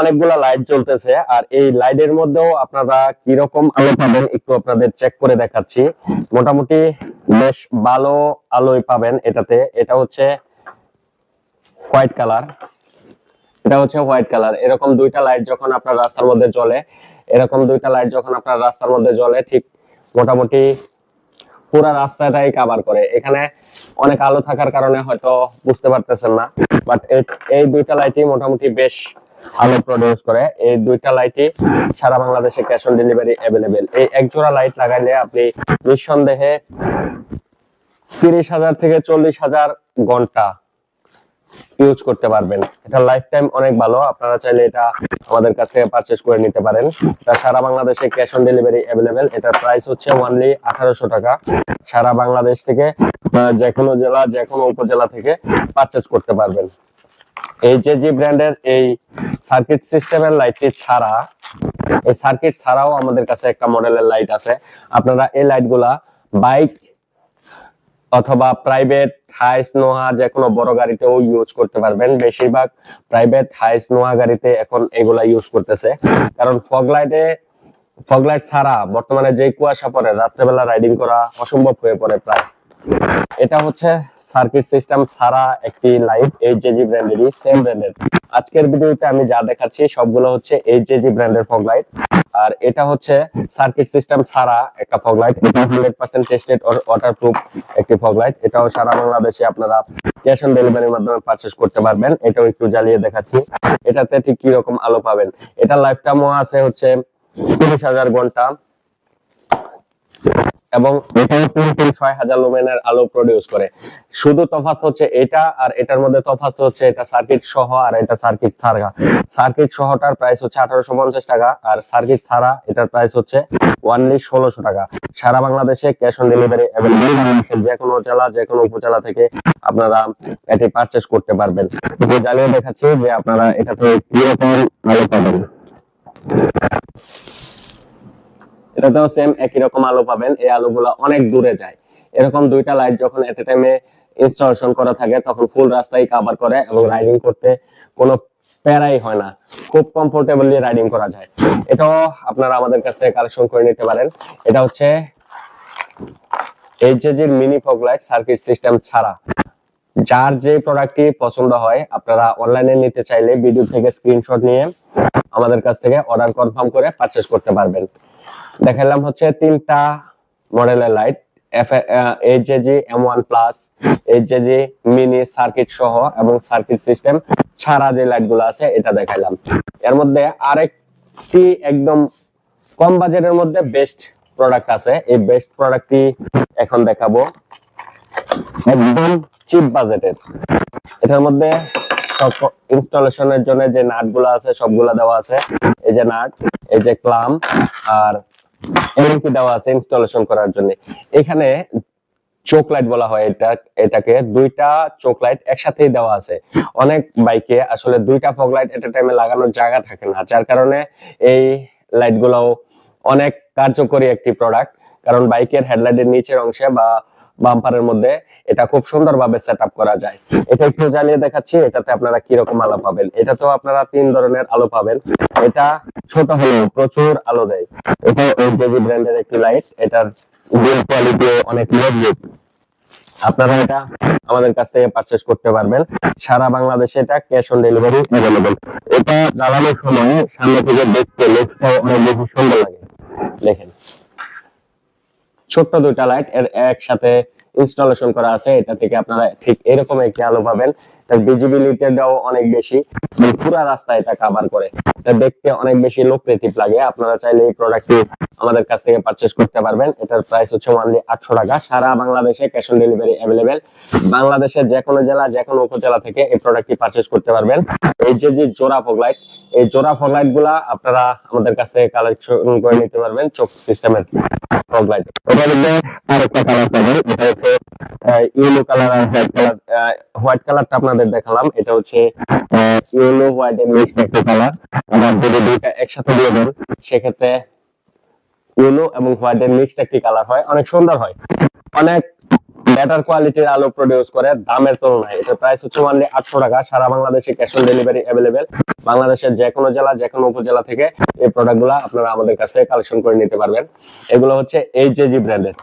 অনেকগুলা লাইট জ্বলতেছে, আর এই লাইটের মধ্যেও আপনারা কীরকম আলো পাবেন একটু আপনাদের চেক করে দেখাচ্ছি। মোটামুটি বেশ ভালো আলোয় পাবেন এটাতে। এটা হচ্ছে হোয়াইট কালার এটা হচ্ছে হোয়াইট কালার এরকম দুইটা লাইট যখন আপনার রাস্তার মধ্যে জ্বলে, এরকম দুইটা লাইট যখন আপনার রাস্তার মধ্যে জ্বলে, ঠিক মোটামুটি পুরো রাস্তাটাই কভার করে। এখানে অনেক আলো থাকার কারণে হয়তো বুঝতে পারতেছেন না বাট এই দুইটা লাইটই মোটামুটি বেশ আলো প্রডিউস করে। এই দুইটা লাইটই সারা বাংলাদেশে ক্যাশ অন ডেলিভারি অ্যাভেলেবেল এই এক জোড়া লাইট লাগাইলে আপনি নিঃসন্দেহে তিরিশ হাজার থেকে চল্লিশ হাজার ঘণ্টা ইউজ করতে পারবেন। এটা লাইফ টাইম অনেক ভালো। আপনারা চাইলে এটা আমাদের কাছ থেকে পারচেজ করে নিতে পারেন। এটা সারা বাংলাদেশে ক্যাশ অন ডেলিভারি অ্যাভেলেবেল এটার প্রাইস হচ্ছে ওয়ানলি আঠারোশো টাকা। সারা বাংলাদেশ থেকে যে কোনো জেলা, যে কোনো উপজেলা থেকে পারচেজ করতে পারবেন। এই যে জি ব্র্যান্ডের এই সার্কিট সিস্টেমের লাইটটি ছাড়া, এই সার্কিট ছাড়াও আমাদের কাছে একটা মডেলের লাইট আছে। আপনারা এই লাইটগুলা বাইক অথবা প্রাইভেট হাইস নোহা যে কোনো বড় গাড়িতেও ইউজ করতে পারবেন। বেশিরভাগ প্রাইভেট হাইস নোহা গাড়িতে এখন এগুলা ইউজ করতেছে। কারণ ফগ লাইটে ফগ লাইট ছাড়া বর্তমানে যে কুয়াশা পড়ে, রাত্রেবেলা রাইডিং করা অসম্ভব হয়ে পড়ে প্রায়। এটা হচ্ছে সার্কিট সিস্টেম ছাড়া একটি লাইট এইচজেজি ব্র্যান্ডেরই সেম ব্র্যান্ডের আজকের ভিডিওতে আমি যা দেখাচ্ছি, সবগুলো হচ্ছে এইচজেজি ব্র্যান্ডের ফগ লাইট আর এটা হচ্ছে সার্কিট সিস্টেম ছাড়া একটা ফগ লাইট এটা হান্ড্রেড পার্সেন্ট টেস্টেড ওয়াটারপ্রুফ একটি ফগ লাইট এটাও সারা বাংলাদেশে আপনারা ক্যাশ অন ডেলিভারির মাধ্যমে পারচেস করতে পারবেন। এটাও একটু জ্বালিয়ে দেখাচ্ছি। এটাতে ঠিক কি রকম আলো পাবেন? এটা লাইফ টাইমও আছে হচ্ছে তিরিশ হাজার ঘণ্টা। এবং ছয় হাজার লুমেনের আলো প্রডিউস করে। শুধু তফাৎ হচ্ছে এটা, আর এটার মধ্যে তফাৎ হচ্ছে এটা সার্কিট সহ আর এটা সার্কিট ছাড়া সার্কিট সহটার প্রাইস হচ্ছে আঠারোশো পঞ্চাশ টাকা, আর সার্কিট ছাড়া এটার প্রাইস হচ্ছে ওয়ানলি ষোলোশো টাকা। সারা বাংলাদেশে ক্যাশ অন ডেলিভারি বাংলাদেশের যে কোনো জেলা, যে কোনো উপজেলা থেকে আপনারা এটি পারচেস করতে পারবেন। জানিয়ে দেখাচ্ছি যে আপনারা এটাতে কীরকম আলো পাবেন? এটাতেও সেম একই রকম আলো পাবেন, এই আলোগুলো অনেক দূরে যায়। এরকম দুইটা লাইট যখন এট টাইমে ইনস্টলেশন করা থাকে, তখন ফুল রাস্তায় কভার করে এবং রাইডিং করতে কোনো প্যারাই হয় না। খুব কমফোর্টেবলি রাইডিং করা যায়। এটাও আপনারা আমাদের কাছ থেকে কালেকশন করে নিতে পারেন। এটা হচ্ছে এইচএজির mini fog light circuit system ছাড়া। যার যে প্রোডাক্টটি পছন্দ হয়, আপনারা অনলাইনে নিতে চাইলে ভিডিও থেকে স্ক্রিনশট নিয়ে আমাদের কাছ থেকে অর্ডার কনফার্ম করে পারচেস করতে পারবেন। দেখালাম হচ্ছে তিনটা মডেলের light F HJG M one plus HJG mini circuit সহ এবং সার্কিট সিস্টেম ছাড়া যে আছে, এটা দেখাইলাম এর মধ্যে আরেকটি একদম কম বাজেটের মধ্যে বেস্ট প্রোডাক্ট আছে। এই বেস্ট প্রোডাক্টটি এখন দেখাবো। একদম বাজেটের এটার মধ্যে ইনস্টলেশনের জন্য যে নাটগুলো আছে, সবগুলা দেওয়া আছে। এই যে নাট এই যে ক্লাম আর এমনকি দেওয়া আছে ইনস্টলেশন করার জন্য। এখানে চোক লাইট বলা হয় এটা, এটাকে দুইটা চোক লাইট একসাথেই দেওয়া আছে। অনেক বাইকে আসলে দুইটা ফগ লাইট এট টাইমে লাগানোর জায়গা থাকে না, যার কারণে এই লাইটগুলো অনেক কার্যকরী একটি প্রোডাক্ট কারণ বাইকের হেডলাইটের নিচের অংশে বা বাম্পারের মধ্যে এটা খুব সুন্দরভাবে সেট করা যায়। এটা একটু জ্বালিয়ে দেখাচ্ছি, এটাতে আপনারা কি রকম আলো পাবেন? এটাতেও আপনারা তিন ধরনের আলো পাবেন। এটা ছোট হলেও প্রচুর আলো দেয়। এটা এইচজেজি ব্র্যান্ডের একটি লাইট এটার বিল কোয়ালিটি অনেক মজবুত। আপনারা এটা আমাদের কাছ থেকে পারচেস করতে পারবেন। সারা বাংলাদেশে এটা ক্যাশ অন ডেলিভারি অ্যাভেলেবল এটা জ্বালানোর সময় সামনে থেকে দেখতে লুকটাও অনেক বেশি সুন্দর লাগে। দেখেন। ছোট্ট দুইটা লাইটের একসাথে ইনস্টলেশন করা আছে। এটা থেকে আপনারা ঠিক এরকম একটি আলো পাবেন। তার ভিজিবিলিটিটাও অনেক বেশি। মানে পুরো রাস্তা এটা কভার করে। দেখতে অনেক বেশি লোকপ্রেটিভ লাগে। আপনারা চাইলে এই প্রোডাক্টটি আমাদের কাছ থেকে পারচেস করতে পারবেন। এটার প্রাইস হচ্ছে অনলি আটশো টাকা। সারা বাংলাদেশে ক্যাশ অন ডেলিভারি অ্যাভেলেবেল বাংলাদেশের যে কোনো জেলা যে কোনো উপজেলা থেকে এই প্রোডাক্টটি পারচেস করতে পারবেন। এই যে যে জোড়া ফগলাইট এই জোড়া ফগলাইটগুলা আপনারা আমাদের কাছ থেকে কালেকশন করে নিতে পারবেন চোখ সিস্টেমের ফগলাইট এটার মধ্যে আরেকটা কালার পাবেন এটা হচ্ছে ইয়েলো কালার আর হোয়াইট কালার হোয়াইট কালারটা আপনাদের দেখালাম, এটা হচ্ছে ইয়েলো হোয়াইট এর মিক্সড একটা কালার আবার যদি দুইটা একসাথে দিয়ে দেন, সেক্ষেত্রে ইয়েলো এবং হোয়াইট এর মিক্সড একটি কালার হয়, অনেক সুন্দর হয়। অনেক বেটার কোয়ালিটির আলো প্রডিউস করে, দামের তুলনায়। এটা প্রাইস হচ্ছে মানলি আটশো টাকা, সারা বাংলাদেশে ক্যাশ অন ডেলিভারি অ্যাভেলেবেল বাংলাদেশের যে কোনো জেলা যে কোনো উপজেলা থেকে এই প্রোডাক্টগুলো আপনারা আমাদের কাছ থেকে কালেকশন করে নিতে পারবেন। এগুলো হচ্ছে এইচএজি ব্র্যান্ডের